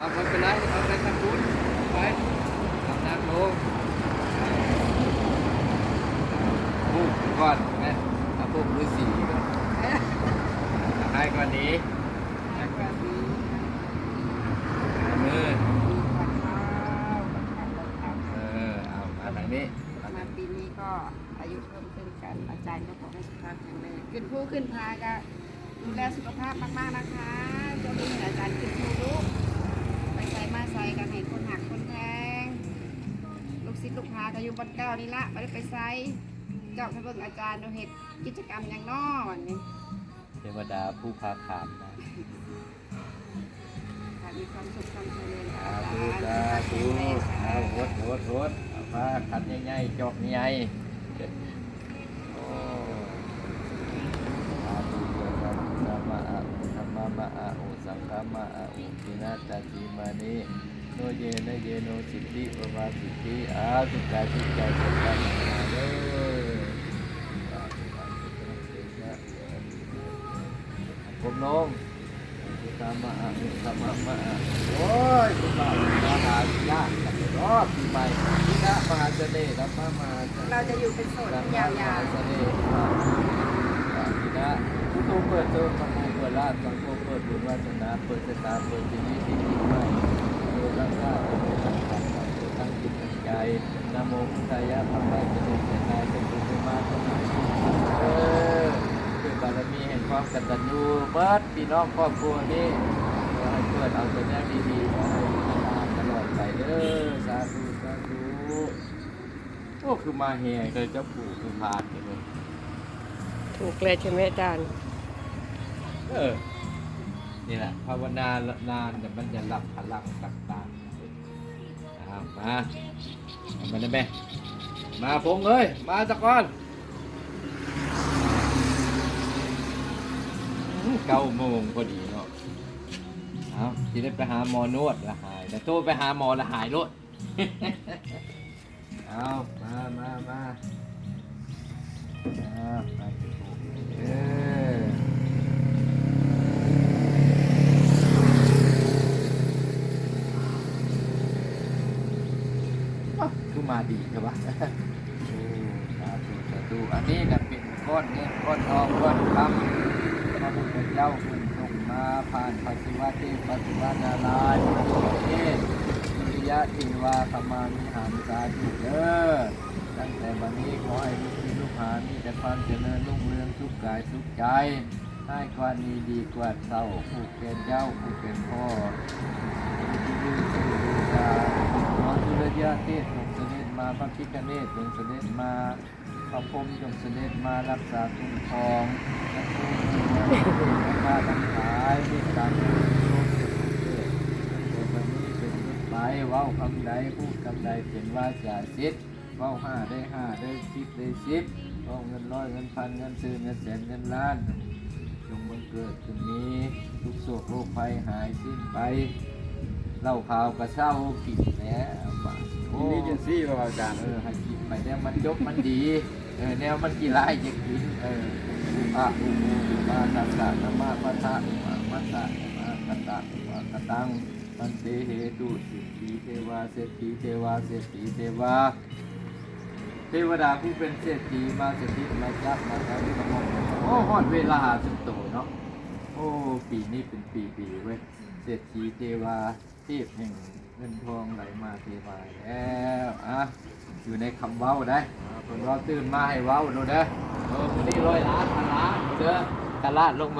เอาไม่เป็นไรเอาไปทำบุญไปทำน้ำลงพูดก่อนแม่เอาพวกฤาษีก่อนให้ก่อนนี้เอามือเออเอามาทางนี้มาปีนี้ก็อายุเพิ่มขึ้นกันอาจารย์ก็ขอให้สุขภาพแข็งแรงขึ้นผู้ขึ้นพาก็ดูแลสุขภาพมากๆนะคะเจะมีอาจารย์ขึ้นผู้ลูก ใส่มาใส่กันให้คนหักคนแทงลูกศิษย์ลูกหาก็อยู่บนเก้านี่ละไม่ได้ไปใส่เจ้าพระเบิกอาจารย์เราเหตุกิจกรรมอย่างนอวันนี้เทวดาผู้พาขามนะค่ะมีความสุขความเจริญสาอาธุจารย์สาธุเอาโหดโหดโหดเอามาขันใหญ่ๆจอกใหญ่โอ้สาธุเกิดสัมมาอะสัมมามาอะ โอสังฆมะอะโอปินาตติมานิโนเยนะเยโนสิทธิปวาสิทธิอาสุกาสุใจสุขังนาเด้อสาธุสาธุสาธุสาธุกรมน้องสามะอะสามมะโอ้ยคุณบ่าวมาหายากกันรอบปีใหม่ที่นะมหาเสน่ห์รับมามหาเสน่ห์เราจะอยู่เป็นโสดยาวๆเสน่ห์ที่นะผู้ทูเปิดเติมสังโฆ เปิดลาภสังโฆเปิดบุญวาสนาเปิดชะตาเปิดชีวิตที่ดีใหม่เปิดรักษาเปิดสังขารเปิดตั้งจิตตั้งใจนโมพุทธายะพระไตรปิฎกเป็นนายเป็นบุญเป็นมาเป็นมาเออคือบารมีแห่งความกตัญญูเบิดพี่น้องครอบครัวนี้ขอให้เพื่อนเอาแต่แนวดีๆมาให้ตลอดตลอดไปเด้อสาธุสาธุโอ้คือมาแห่เคยเจ้าปู่คือพานเลยถูกเลยใช่ไหมอาจารย์ เออ นี่แหละภาวนานานแต่มันจะรับพลังต่างๆเอามาเอามาได้ไหมมาพงเอ้ย มาตะกอนเก้าโมงพอดีเนาะเอาทีได้ไปหาหมอนวดละหายแต่โทรไปหาหมอละหายรถเอามามามาอ่าไปถูกเออ ดีใช่ปะสาธุสาธุอันนี้นะเป็นก้อนเงินก้อนทองก้อนคำพระพุทธเจ้าคุณส่งมาผ่านปัสสิวะเทพปัสสิวะนาลายณ์ประเทศสุริยะเทวาขมามิหามสาธุเด้อตั้งแต่วันนี้ขอให้ลูกศิษย์ลูกหามีแต่ความเจริญรุ่งเรืองสุขกายสุขใจให้กว่านี้ดีกว่าเศร้าผู้เป็นเจ้าผู้เป็นพ่อที่ดื้อที่ดื้อตาขอสุริยะเทพจงเสด็จ มาพระพิฆเนศจงเสด็จมาพระพรหมจงเสด็จมารักษาคุ้มครองและผู้ที่มาทั้งหลายที่การโลกเกิดเกิดวันนี้เป็นต้นไปเว้าคำใดพูดคำใดเป็นว่าจาสิทธิ์เว้าห้าได้ห้าได้สิบได้สิบเว้าเงินร้อยเงินพันเงินซื้อเงินแสนเงินล้านจงบังเกิดขึ้นนี้ทุกโศกโรคภัยหายสิ้นไปเหล่าข่าวกระเศร้ากินแล้ว บาดโอ้นี่จะซี่ป่ะอาจารย์เออให้กินไปแนวมันยกมันดี เออแนวมันกีฬาจะกินเอออุปะอุโมอุปาตัสสะนมาปะทะอุปะมัสสะนมากตะอุปะกตังมันเตเหตุสิทธิเทวาเศรษฐีเทวาเศรษฐีเทวาเทวดาผู้เป็นเศรษฐีมาสถิตมาจับมาทำมาบอกโอ้ฮอดเวลาสุดโตเนาะโอ้ปีนี้เป็นปีปีเว้ยเศรษฐีเทวา เทพแห่งเงินทองไหลมาเทมาแล้วอะอยู่ในคำเว้าได้คนเราตื่นมาให้เว้าดูเด้อเออคนนี้ร้อยล้านพันล้านดูเด้อกะลาดลงมา